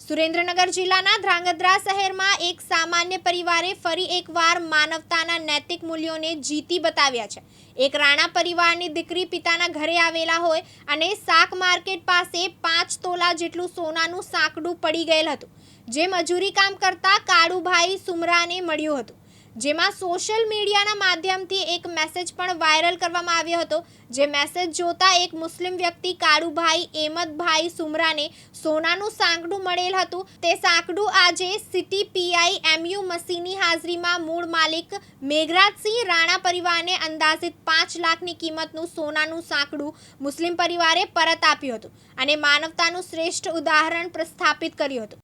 સુરેન્દ્રનગર જિલ્લાના ધ્રાંગધ્રા શહેરમાં એક સામાન્ય પરિવારે ફરી એકવાર માનવતાના નૈતિક મૂલ્યોને જીતી બતાવ્યા છે. એક રાણા પરિવારની દીકરી પિતાના ઘરે આવેલા હોય અને શાક માર્કેટ પાસે પાંચ તોલા જેટલું સોનાનું સાંકડું પડી ગયેલ હતું. જે મજૂરી કામ કરતા કાળુભાઈ સુમરાને મળ્યું હતું. જેમાં સોશિયલ મીડિયાના માધ્યમથી એક મેસેજ પણ વાયરલ કરવામાં આવ્યો હતો. જે મેસેજ જોતા એક મુસ્લિમ વ્યક્તિ કાળુભાઈ એમદભાઈ સુમરાને સોનાનું સાંકડું મળેલ હતું. તે સાંકડું આજે સિટી પીઆઈ એમયુ મસીની હાજરીમાં મૂળ માલિક મેઘરાજસિંહ રાણા પરિવારને અંદાજિત પાંચ લાખની કિંમતનું સોનાનું સાંકડું મુસ્લિમ પરિવારે પરત આપ્યું હતું અને માનવતાનું શ્રેષ્ઠ ઉદાહરણ પ્રસ્થાપિત કર્યું હતું.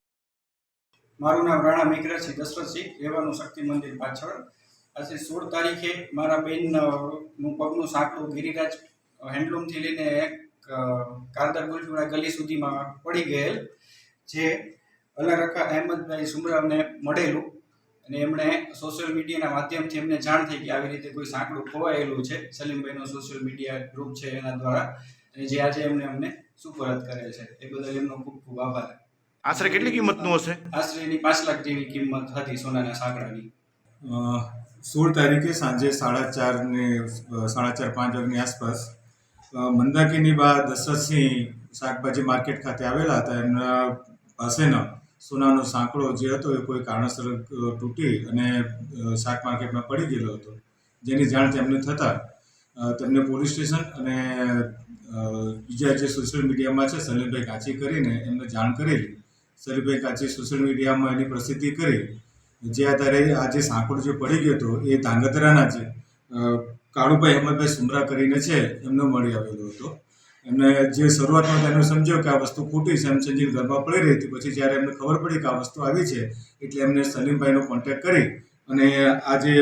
મારું નામ રાણા મેઘરાજસિંહ દશરથસિંહ રહેવાનું શક્તિ મંદિર પાછળ. આજે સોળ તારીખે મારા બેનનું પગનું સાંકડું ગિરિરાજ હેન્ડલૂમથી લઈને એક કારદર ગુલજુડા ગલી સુધીમાં પડી ગયેલ, જે અલારખા અહેમદભાઈ સુમરાવને મળેલું. અને એમણે સોશિયલ મીડિયાના માધ્યમથી એમને જાણ થઈ કે આવી રીતે કોઈ સાંકડું ખોવાયેલું છે. સલીમભાઈનો સોશિયલ મીડિયા ગ્રુપ છે એના દ્વારા. અને જે આજે એમને અમને સુપરત કરે છે. એ બદલ એમનો ખૂબ ખૂબ આભાર. આશરે કેટલી કિંમતનું હશે? આશરે એની પાંચ લાખ જેવી કિંમત હતી સોનાના સાંકળાની. સોળ તારીખે સાંજે સાડા ચાર ને સાડા ચાર પાંચ વાગ્યાની આસપાસ મંદાકીની બા દશરથસિંહ શાકભાજી માર્કેટ ખાતે આવેલા હતા. એમના પાસેનો સોનાનો સાંકળો જે હતો એ કોઈ કારણસર તૂટી અને શાક માર્કેટમાં પડી ગયેલો હતો. જેની જાણ તેમને થતાં તેમને પોલીસ સ્ટેશન અને બીજા જે સોશિયલ મીડિયામાં છે સલીમભાઈ કાચી કરીને એમને જાણ કરેલી. સલીમભાઈ કાચે સોશિયલ મીડિયામાં એની પ્રસિદ્ધિ કરી. જે આધારે આ જે સાંકળ જે પડી ગયો હતો, એ ધાંગધ્રાના છે કાળુભાઈ અહેમદભાઈ સુમરા કરીને છે, એમનો મળી આવેલો હતો. એમને જે શરૂઆતમાં તેને સમજ્યો કે આ વસ્તુ ખોટી છે એમ સમજીને ઘરમાં પડી રહી હતી, પછી જ્યારે એમને ખબર પડી કે આ વસ્તુ આવી છે, એટલે એમને સલીમભાઈનો કોન્ટેક્ટ કરી. અને આ જે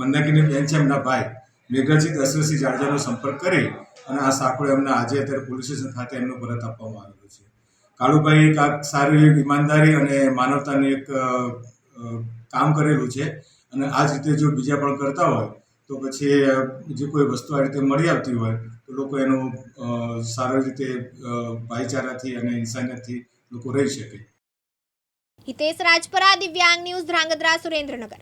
મંદાકીની બેન છે, એમના ભાઈ મેઘરાજી દશરથસિંહ જાડેજાનો સંપર્ક કરી. અને આ સાંકળો એમને આજે અત્યારે પોલીસ સ્ટેશન ખાતે એમનો પરત આપવામાં આવેલો છે. કાળુભાઈ સારી એક ઈમાનદારી અને માનવતાની એક કામ કરેલું છે. અને આ જ રીતે જો બીજા પણ કરતા હોય, તો પછી જે કોઈ વસ્તુ આ રીતે મળી આવતી હોય, તો લોકો એનું સારી રીતે ભાઈચારાથી અને ઇન્સાનિયતથી લોકો રહી શકે. હિતેશ રાજપરા, દિવ્યાંગ ન્યૂઝ ધ્રાંગધ્રા સુરેન્દ્રનગર.